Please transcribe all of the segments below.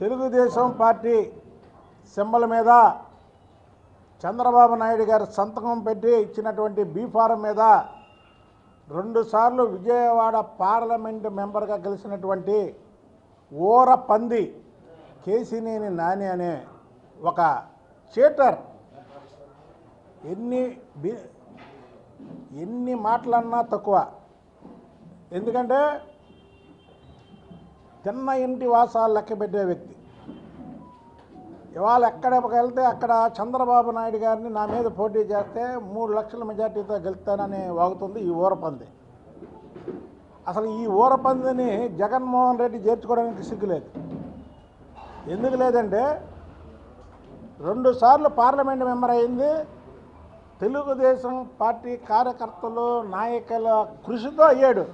Telugu Desam party symbol మీద చంద్రబాబు నాయుడు గారు సంతకం పెట్టి ఇచ్చినటువంటి బీఫారం మీద రెండుసార్లు విజయవాడ పార్లమెంటు మెంబర్గా గెలిచినటువంటి ఓర పంది కేసినేని నాని అనే ఒక చీటర్. ఎన్ని బి ఎన్ని మాటలన్నా తక్కువ. ఎందుకంటే తిన్న ఇంటి వాసాలు లెక్క పెట్టే వ్యక్తి. ఇవాళ ఎక్కడికి వెళ్తే అక్కడ చంద్రబాబు నాయుడు గారిని నా మీద పోటీ చేస్తే మూడు లక్షల మెజార్టీతో గెలుస్తానని వాగుతుంది ఈ ఊరపంది. అసలు ఈ ఊరపందిని జగన్మోహన్ రెడ్డి చేర్చుకోవడానికి సిగ్గులేదు ఎందుకు లేదంటే రెండు సార్లు పార్లమెంట్ మెంబర్ అయింది. తెలుగుదేశం పార్టీ కార్యకర్తలు నాయకుల కృషితో అయ్యాడు.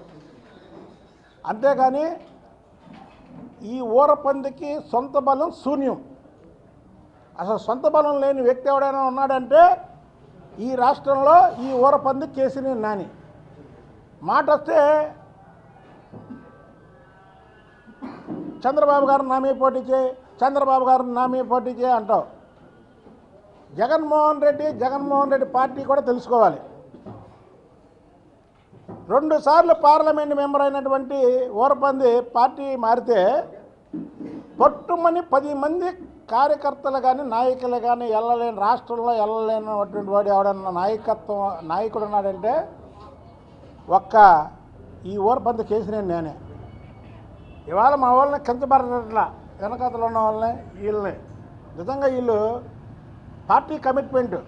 అంతేగాని ఈ ఊరపందికి సొంత బలం శూన్యం. అసలు సొంత బలం లేని వ్యక్తి ఎవడైనా ఉన్నాడంటే ఈ రాష్ట్రంలో ఈ ఊరపంది కేసీని నాని. మాట వస్తే చంద్రబాబు గారు నా పోటీ చేయి చంద్రబాబు గారు నా పోటీ చేయి అంటావు. జగన్మోహన్ రెడ్డి జగన్మోహన్ రెడ్డి పార్టీ కూడా తెలుసుకోవాలి. రెండు సార్లు పార్లమెంట్ మెంబర్ అయినటువంటి ఊరపంది పార్టీ మారితే పట్టుమని పది మంది కార్యకర్తలు కానీ నాయకులు కానీ వెళ్ళలేని రాష్ట్రంలో వెళ్ళలేనటువంటి వాడు ఎవడన్నా నాయకత్వం నాయకుడు ఉన్నాడంటే ఒక్క ఈ ఊరపంది కేసినేని నేనే ఇవాళ మా వాళ్ళని కించబడట్లా వెనకతలు ఉన్న వాళ్ళని వీళ్ళని. నిజంగా వీళ్ళు పార్టీ కమిట్మెంట్.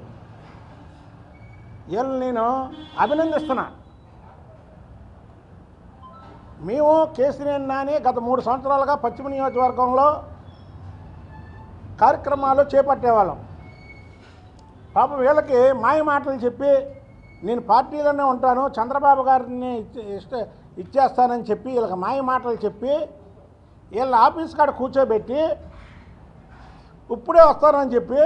వీళ్ళని నేను అభినందిస్తున్నాను మేము కేసీఆర్ నాని గత మూడు సంవత్సరాలుగా పశ్చిమ నియోజకవర్గంలో కార్యక్రమాలు చేపట్టేవాళ్ళం. పాపం వీళ్ళకి మాయ మాటలు చెప్పి నేను పార్టీలోనే ఉంటాను చంద్రబాబు గారిని ఇచ్చే- ఇష్ట ఇచ్చేస్తానని చెప్పి వీళ్ళకి మాయ మాటలు చెప్పి వీళ్ళ ఆఫీస్ కాడ కూర్చోబెట్టి ఇప్పుడే వస్తానని చెప్పి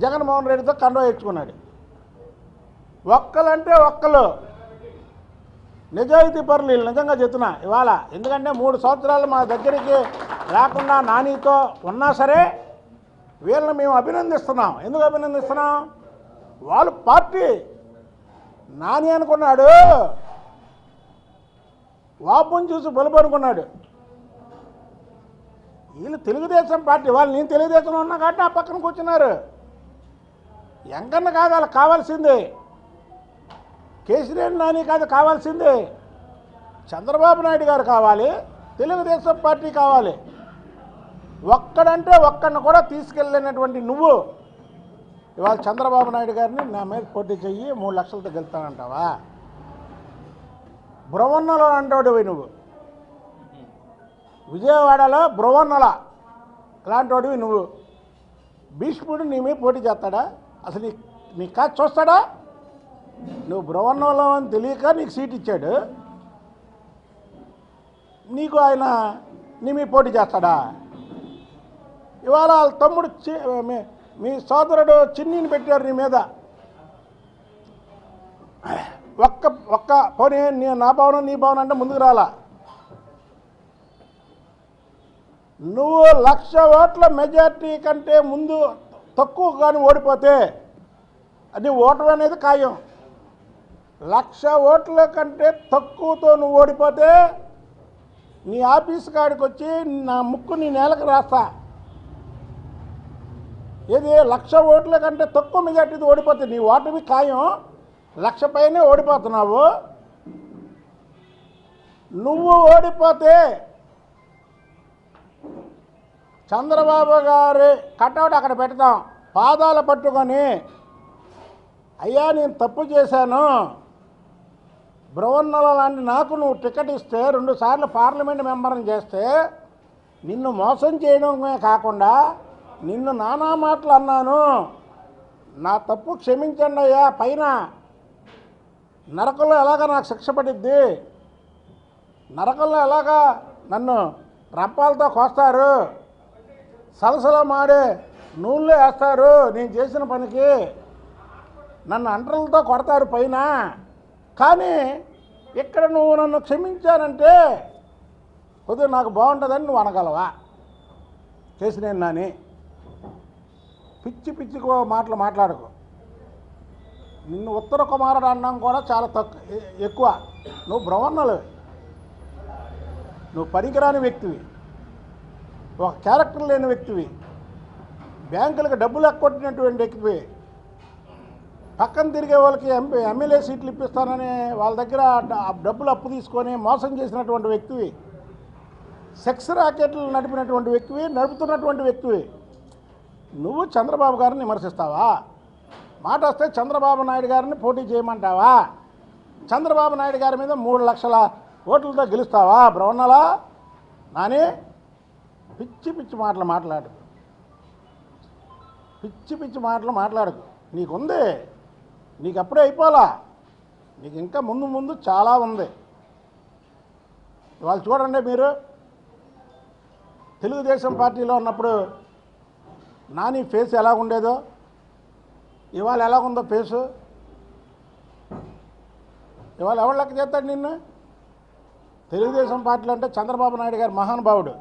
జగన్మోహన్ రెడ్డితో కండవ ఇచ్చుకున్నాడు ఒక్కలంటే ఒక్కలు. నిజాయితీ పరులు వీళ్ళు నిజంగా చెప్తున్నా ఇవాళ. ఎందుకంటే మూడు సంవత్సరాలు మా దగ్గరికి రాకుండా నానితో ఉన్నా సరే వీళ్ళని మేము అభినందిస్తున్నాం. ఎందుకు అభినందిస్తున్నాం? వాళ్ళు పార్టీ నాని అనుకున్నాడు. వాపుని చూసి బలుపు అనుకున్నాడు. వీళ్ళు తెలుగుదేశం పార్టీ వాళ్ళు నేను తెలుగుదేశంలో ఉన్నా కాబట్టి ఆ పక్కన కూర్చున్నారు. ఎంకన్నా కాదు వాళ్ళకి కావాల్సిందే కేసీఆర్ నాని కాదు కావాల్సిందే. చంద్రబాబు నాయుడు గారు కావాలి తెలుగుదేశం పార్టీ కావాలి. ఒక్కడంటే ఒక్కడిని కూడా తీసుకెళ్ళినటువంటి నువ్వు. ఇవాళ చంద్రబాబు నాయుడు గారిని నా మీద పోటీ చెయ్యి మూడు లక్షలతో గెలుతానంటావా బ్రువన్నల అంటాడు నువ్వు. విజయవాడలో బ్రువన్నల అలాంటివాడివి నువ్వు. భీష్ముడు నీ మీద పోటీ చేస్తాడా? అసలు నీ నీ కాదు చూస్తాడా? నువ్వు బ్రవన్నలో అని తెలియక నీకు సీట్ ఇచ్చాడు. నీకు ఆయన నిమి పోటీ చేస్తాడా? ఇవాళ వాళ్ళ తమ్ముడు చి మీ- మీ సోదరుడు చిన్నీని పెట్టారు నీ మీద. ఒక్క ఒక్క పోనీ నీ నా భవనం నీ భవనం అంటే ముందుకు రాలా. నువ్వు లక్ష ఓట్ల మెజార్టీ కంటే ముందు తక్కువ కానీ ఓడిపోతే అది ఓటమి అనేది ఖాయం. లక్ష ఓట్ల కంటే తక్కువతో నువ్వు ఓడిపోతే నీ ఆఫీస్ కాడికి వచ్చి నా ముక్కు నీ నేలకు రాస్తా. ఏది? లక్ష ఓట్ల కంటే తక్కువ మెజార్టీతో ఓడిపోతే నీ ఓటమి ఖాయం? లక్ష పైనే ఓడిపోతున్నావు. నువ్వు ఓడిపోతే చంద్రబాబు గారి కటౌట్ అక్కడ పెడతాం. పాదాలు పట్టుకొని అయ్యా నేను తప్పు చేశాను. బ్రవన్నల లాంటి నాకు నువ్వు టికెట్ ఇస్తే రెండు సార్లు పార్లమెంట్ మెంబర్ని చేస్తే నిన్ను మోసం చేయడమే కాకుండా నిన్ను నానా మాటలు అన్నాను. నా తప్పు క్షమించండి అయ్యా పైన నరకంలో ఎలాగ నాకు శిక్ష పడిద్ది? నరకంలో ఎలాగా నన్ను రప్పాలతో కోస్తారు? సలసల మాడే నూనెలో వేస్తారు నేను చేసిన పనికి? నన్ను అంటలతో కొడతారు పైన? కానీ ఇక్కడ నువ్వు నన్ను క్షమించానంటే కొద్దిగా నాకు బాగుంటుందని నువ్వు అనగలవా? చేసినేను నాని పిచ్చి పిచ్చికో మాటలు మాట్లాడకు. నిన్ను ఉత్తర కుమారుడు అన్నం కూడా చాలా తక్కువ ఎక్కువ. నువ్వు బ్రహ్మన్నలు. నువ్వు పనికిరాని వ్యక్తివి. ఒక క్యారెక్టర్ లేని వ్యక్తివి. బ్యాంకులకు డబ్బులు ఎక్కొట్టినటువంటి వ్యక్తివి. పక్కన తిరిగే వాళ్ళకి ఎంపీ ఎమ్మెల్యే సీట్లు ఇప్పిస్తానని వాళ్ళ దగ్గర డబ్బులు అప్పు తీసుకొని మోసం చేసినటువంటి వ్యక్తివి. సెక్స్ రాకెట్లు నడిపినటువంటి వ్యక్తివి నడుపుతున్నటువంటి వ్యక్తివి. నువ్వు చంద్రబాబు గారిని విమర్శిస్తావా? మాట వస్తే చంద్రబాబు నాయుడు గారిని పోటీ చేయమంటావా? చంద్రబాబు నాయుడు గారి మీద మూడు లక్షల ఓట్లతో గెలుస్తావా బ్రహ్మణలా నాని పిచ్చి పిచ్చి మాటలు మాట్లాడు. పిచ్చి పిచ్చి మాటలు మాట్లాడకు. నీకుంది. నీకు అప్పుడే అయిపోలా నీకు ఇంకా ముందు ముందు చాలా ఉంది. ఇవాళ చూడండి మీరు. తెలుగుదేశం పార్టీలో ఉన్నప్పుడు నాని ఫేస్ ఎలా ఉండేదో ఇవాళ ఎలా ఉందో ఫేసు? ఇవాళ ఎవరు లెక్క చేస్తాడు నిన్ను? తెలుగుదేశం పార్టీలో అంటే చంద్రబాబు నాయుడు గారు మహానుభావుడు.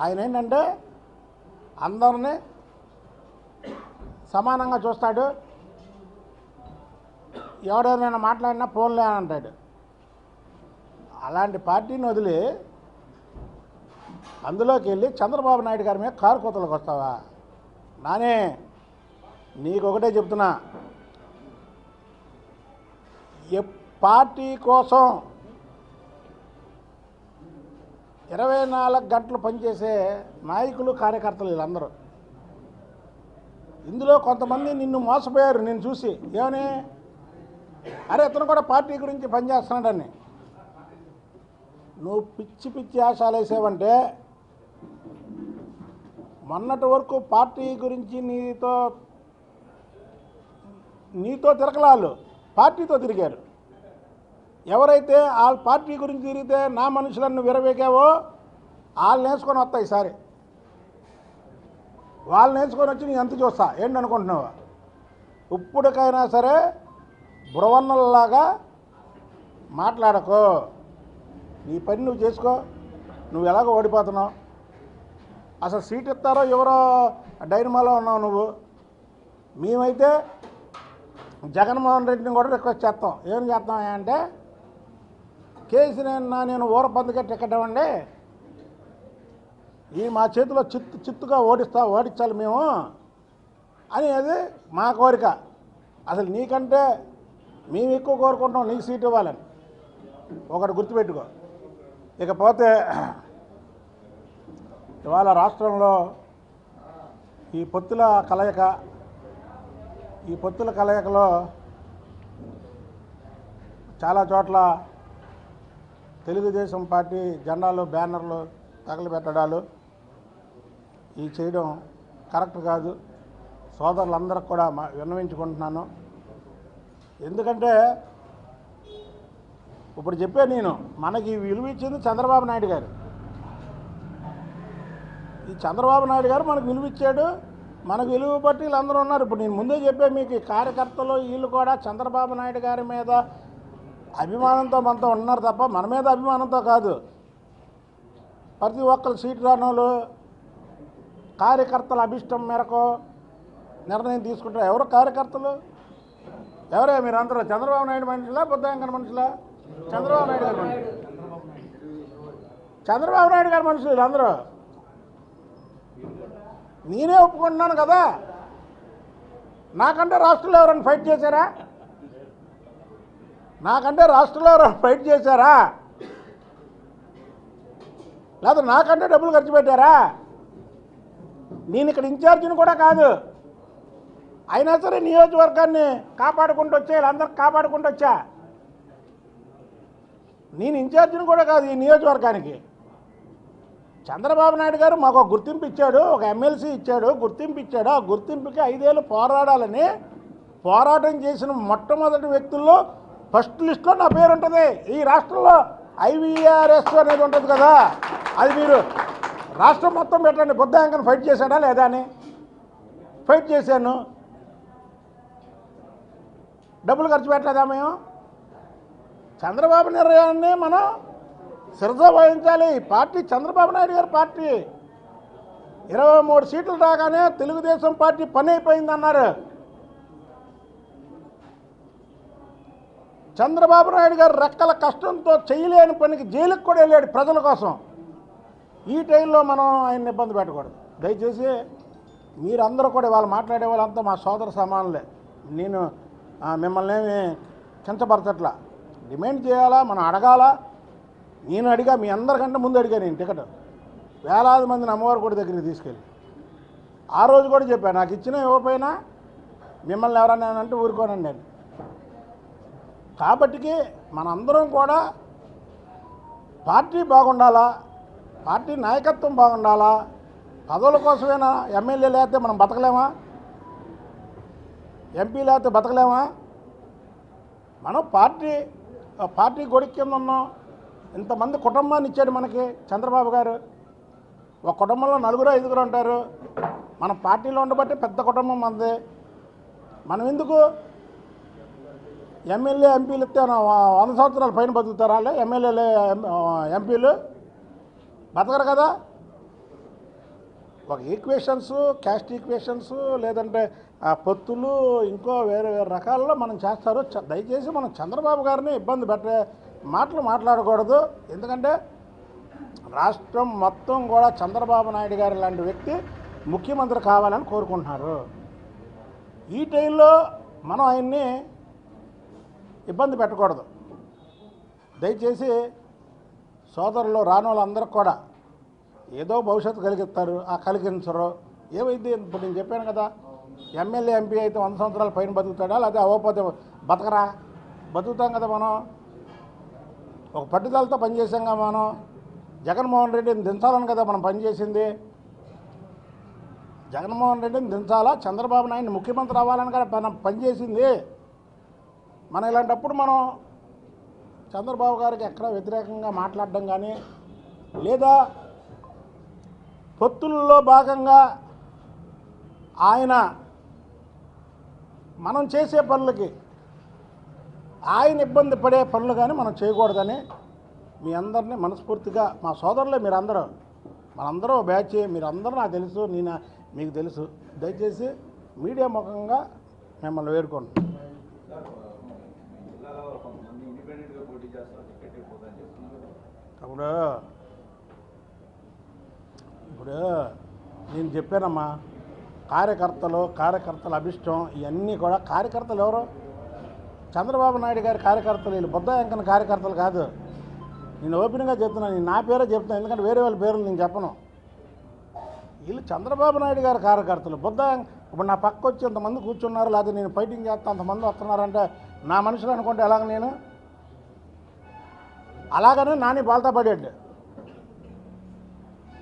ఆయన ఏంటంటే అందరినీ సమానంగా చూస్తాడు. ఎవడైనా మాట్లాడినా ఫోన్లే అని అంటాడు. అలాంటి పార్టీని వదిలి అందులోకి వెళ్ళి చంద్రబాబు నాయుడు గారి మీద కారు కోతలకు వస్తావా? నానే నీకు ఒకటే చెప్తున్నా. ఏ పార్టీ కోసం ఇరవై నాలుగు గంటలు పనిచేసే నాయకులు కార్యకర్తలు వీళ్ళందరూ. ఇందులో కొంతమంది నిన్ను మోసపోయారు నేను చూసి. ఏమని? అరే అతను కూడా పార్టీ గురించి పనిచేస్తున్నాడని నువ్వు పిచ్చి పిచ్చి ఆశాలు వేసావంటే మొన్నటి వరకు పార్టీ గురించి నీతో నీతో తిరగలాలు పార్టీతో తిరిగారు. ఎవరైతే వాళ్ళ పార్టీ గురించి తిరిగితే నా మనుషులను విరవేకావో వాళ్ళు నేర్చుకొని వస్తాయి ఈసారి. వాళ్ళు నేర్చుకొని వచ్చి నీ ఎంత చూస్తా? ఏంటనుకుంటున్నావు ఇప్పటికైనా సరే బురవన్నలలాగా మాట్లాడకో. నీ పని నువ్వు చేసుకో. నువ్వు ఎలాగో ఓడిపోతున్నావు. అసలు సీట్ ఇస్తారో ఎవరో డైనమాలో ఉన్నావు నువ్వు. మేమైతే జగన్మోహన్ రెడ్డిని కూడా రిక్వెస్ట్ చేస్తాం. ఏం చేస్తాం అంటే కేసీ నేను ఊర పందుకే టికెట్ ఇవ్వండి. ఈ మా చేతిలో చిత్తు చిత్తుగా ఓడిస్తా ఓడించాలి మేము అనేది మా కోరిక. అసలు నీకంటే మేము ఎక్కువ కోరుకుంటాం నీకు సీట్ ఇవ్వాలని. ఒకటి గుర్తుపెట్టుకో. ఇకపోతే ఇవాళ రాష్ట్రంలో ఈ పొత్తుల కలయిక ఈ పొత్తుల కలయికలో చాలా చోట్ల తెలుగుదేశం పార్టీ జెండాలు బ్యానర్లు తగలబెట్టడాలు ఈ చేయడం కరెక్ట్ కాదు. సోదరులందరికి కూడా మా- విన్నవించుకుంటున్నాను. ఎందుకంటే ఇప్పుడు చెప్పే నేను మనకి విలువ ఇచ్చింది చంద్రబాబు నాయుడు గారు. ఈ చంద్రబాబు నాయుడు గారు మనకు విలువ ఇచ్చాడు మనకు విలువ బట్టి వీళ్ళందరూ ఉన్నారు. ఇప్పుడు నేను ముందే చెప్పే మీకు కార్యకర్తలు వీళ్ళు కూడా చంద్రబాబు నాయుడు గారి మీద అభిమానంతో మనతో ఉన్నారు తప్ప మన మీద అభిమానంతో కాదు. ప్రతి ఒక్కరు సీటు రానోళ్ళు కార్యకర్తల అభిష్టం మేరకు నిర్ణయం తీసుకుంటారు. ఎవరు కార్యకర్తలు? ఎవరే మీరందరూ చంద్రబాబు నాయుడు మనుషులా బుద్ధాంకర మనుషులా? చంద్రబాబు నాయుడు గారి మనుషులు. చంద్రబాబు నాయుడు గారి మనుషులు వీళ్ళందరూ నేనే ఒప్పుకుంటున్నాను కదా. నాకంటే రాష్ట్రంలో ఎవరైనా ఫైట్ చేశారా? నాకంటే రాష్ట్రంలో ఎవరైనా ఫైట్ చేశారా? లేదా నాకంటే డబ్బులు ఖర్చు పెట్టారా? నేను ఇక్కడ ఇన్ఛార్జిని కూడా కాదు. అయినా సరే నియోజకవర్గాన్ని కాపాడుకుంటూ వచ్చా వీళ్ళందరికి కాపాడుకుంటూ వచ్చా? నేను ఇన్ఛార్జిని కూడా కాదు ఈ నియోజకవర్గానికి. చంద్రబాబు నాయుడు గారు మాకు ఒక గుర్తింపు ఇచ్చాడు ఒక ఎమ్మెల్సీ ఇచ్చాడు గుర్తింపు ఇచ్చాడు. ఆ గుర్తింపుకి ఐదేళ్ళు పోరాడాలని పోరాటం చేసిన మొట్టమొదటి వ్యక్తుల్లో ఫస్ట్ లిస్ట్లో నా పేరు ఉంటుంది. ఈ రాష్ట్రంలో ఐవీఆర్ఎస్ అనేది ఉంటుంది కదా. అది మీరు రాష్ట్రం మొత్తం పెట్టండి బుద్ధాంకను ఫైట్ చేశాడా లేదా అని? ఫైట్ చేశాను. డబ్బులు ఖర్చు పెట్టలేదా మేము? చంద్రబాబు నిర్ణయాన్ని మనం శ్రద్ధ వహించాలి. ఈ పార్టీ చంద్రబాబు నాయుడు గారి పార్టీ. ఇరవై మూడు సీట్లు రాగానే తెలుగుదేశం పార్టీ పని అయిపోయిందన్నారు. చంద్రబాబు నాయుడు గారు రెక్కల కష్టంతో చేయలేని పనికి జైలుకు కూడా వెళ్ళాడు ప్రజల కోసం. ఈ టైంలో మనం ఆయన ఇబ్బంది పెట్టకూడదు. దయచేసి మీరందరూ కూడా వాళ్ళు మాట్లాడే వాళ్ళంతా మా సోదర సమానులే. నేను మిమ్మల్ని ఏమి కించపరచట్లా డిమాండ్ చేయాలా? మనం అడగాలా? నేను అడిగా మీ అందరికంటే ముందు అడిగా నేను టికెట్. వేలాది మందిని అమ్మవారి గుడి దగ్గరికి తీసుకెళ్ళి. ఆ రోజు కూడా చెప్పాను నాకు ఇచ్చిన ఇవ్వకపోయినా మిమ్మల్ని ఎవరన్నా అంటే ఊరుకోనండి నేను కాబట్టికి మనందరం కూడా పార్టీ బాగుండాలా? పార్టీ నాయకత్వం బాగుండాలా? పదవుల కోసమేనా? ఎమ్మెల్యే లేకపోతే మనం బతకలేమా? ఎంపీ లేకపోతే బతకలేమా? మనం పార్టీ ఆ పార్టీ గొడుగు కింద ఉన్నాం. ఇంతమంది కుటుంబాన్ని ఇచ్చాడు మనకి చంద్రబాబు గారు. ఒక కుటుంబంలో నలుగురు ఐదుగురు ఉంటారు. మన పార్టీలో ఉండబట్టి పెద్ద కుటుంబం మనది. మనం ఎందుకు ఎమ్మెల్యే ఎంపీలు ఇస్తే వంద సంవత్సరాల పైన బతుకుతారా? వాళ్ళు? ఎమ్మెల్యేలు ఎంపీలు. బతకరు కదా. ఒక ఈక్వేషన్స్ క్యాస్ట్ ఈక్వేషన్స్ లేదంటే ఆ పొత్తులు ఇంకో వేరే వేరే రకాల్లో మనం చేస్తారు దయచేసి మనం చంద్రబాబు గారిని ఇబ్బంది పెట్టే మాటలు మాట్లాడకూడదు. ఎందుకంటే రాష్ట్రం మొత్తం కూడా చంద్రబాబు నాయుడు గారు లాంటి వ్యక్తి ముఖ్యమంత్రి కావాలని కోరుకుంటున్నారు. ఈ టైంలో మనం ఆయన్ని ఇబ్బంది పెట్టకూడదు. దయచేసి సోదరులు రాని వాళ్ళందరికీ కూడా ఏదో భవిష్యత్తు కలిగిస్తారు ఆ కలిగించరు. ఏమైంది? ఇప్పుడు నేను చెప్పాను కదా ఎమ్మెల్యే ఎంపీ అయితే వంద సంవత్సరాల పైన బతుకుతాడా? లేకపోతే అవ్వకపోతే బతకరా? బతుకుతాం కదా మనం. ఒక పట్టుదలతో పనిచేసాం కదా మనం. జగన్మోహన్ రెడ్డిని దించాలని కదా మనం పనిచేసింది. జగన్మోహన్ రెడ్డిని దించాలా? చంద్రబాబు నాయుడిని ముఖ్యమంత్రి అవ్వాలని కదా మనం పనిచేసింది. మనం ఇలాంటప్పుడు మనం చంద్రబాబు గారికి ఎక్కడ వ్యతిరేకంగా మాట్లాడడం కానీ లేదా పొత్తుల్లో భాగంగా ఆయన మనం చేసే పనులకి ఆయన ఇబ్బంది పడే పనులు కానీ మనం చేయకూడదని మీ అందరినీ మనస్ఫూర్తిగా మా సోదరులే మీరందరూ మనందరూ బ్యాచ్ మీరందరూ నాకు తెలుసు నేను మీకు తెలుసు. దయచేసి మీడియా ముఖంగా మిమ్మల్ని వేడుకోండి. ఇప్పుడు ఇప్పుడు నేను చెప్పానమ్మా కార్యకర్తలు కార్యకర్తల అభిష్టం ఇవన్నీ కూడా కార్యకర్తలు ఎవరు? చంద్రబాబు నాయుడు గారి కార్యకర్తలు వీళ్ళు బుద్ధ వెంకన్న కార్యకర్తలు కాదు. నేను ఓపెన్గా చెప్తున్నాను నేను నా పేరే చెప్తున్నాను ఎందుకంటే వేరే వాళ్ళ పేర్లు నేను చెప్పను. వీళ్ళు చంద్రబాబు నాయుడు గారి కార్యకర్తలు బుద్ధ ఇప్పుడు నా పక్క వచ్చి ఇంతమంది కూర్చున్నారు లేకపోతే నేను ఫైటింగ్ చేస్తా అంతమంది వస్తున్నారంటే నా మనుషులు అనుకుంటే ఎలాగ నేను? అలాగనే నాని బాల్తా పడాడు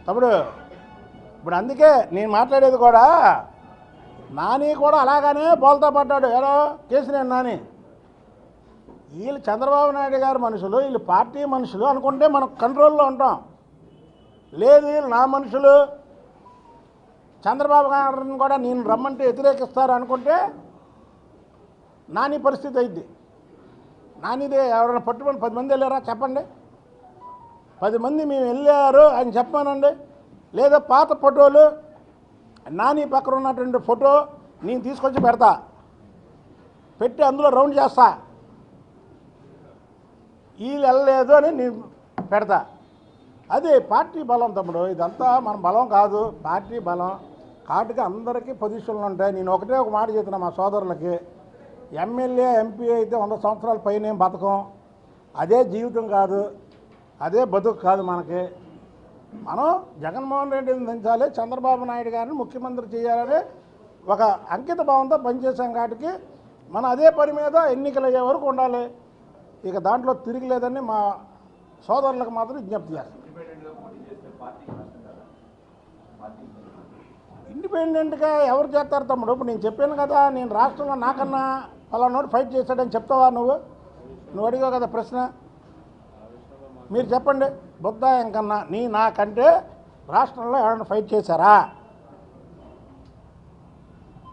తమ్ముడు ఇప్పుడు అందుకే నేను మాట్లాడేది కూడా నాని కూడా అలాగనే బోల్తా పడ్డాడు. ఏదో కేసీఆర్ నాని. వీళ్ళు చంద్రబాబు నాయుడు గారి మనుషులు వీళ్ళు పార్టీ మనుషులు అనుకుంటే మనం కంట్రోల్లో ఉంటాం. లేదు వీళ్ళు నా మనుషులు. చంద్రబాబు గారిని కూడా నేను రమ్మంటే వ్యతిరేకిస్తారు అనుకుంటే నాని పరిస్థితి అయింది నానిదే ఎవరైనా పట్టుకొని పది మంది వెళ్ళారా? చెప్పండి. పది మంది మేము వెళ్ళారు అని చెప్పానండి. లేదా పాత ఫోటోలు నాని పక్కన ఉన్నటువంటి ఫోటో నేను తీసుకొచ్చి పెడతా. పెట్టి అందులో రౌండ్ చేస్తా. వీళ్ళు వెళ్ళలేదు అని నేను పెడతా. అదే పార్టీ బలం తమ్ముడు ఇదంతా మన బలం కాదు పార్టీ బలం. కాబట్టి అందరికీ పొజిషన్లు ఉంటాయి. నేను ఒకటే ఒక మాట చెప్తున్నా మా సోదరులకి. ఎమ్మెల్యే ఎంపీ అయితే వంద సంవత్సరాల పైన బతకం? అదే జీవితం కాదు అదే బతుకు కాదు మనకి. మనం జగన్మోహన్ రెడ్డిని దించాలి చంద్రబాబు నాయుడు గారిని ముఖ్యమంత్రి చేయాలని ఒక అంకిత భావంతో పనిచేసాం కాబట్టి మనం అదే పని మీద ఎన్నికలు అయ్యే వరకు ఉండాలి. ఇక దాంట్లో తిరిగిలేదని మా సోదరులకు మాత్రం విజ్ఞప్తి చేస్తాం. ఇండిపెండెంట్గా ఎవరు చేస్తారు తమ్ముడు? ఇప్పుడు నేను చెప్పాను కదా నేను రాష్ట్రంలో నాకన్నా పలానోడు ఫైట్ చేశాడని చెప్తావా నువ్వు? నువ్వు అడిగావు కదా ప్రశ్న. మీరు చెప్పండి బుద్ధాయం ఎంకన్నా నీ నాకంటే రాష్ట్రంలో ఎవరైనా ఫైట్ చేశారా?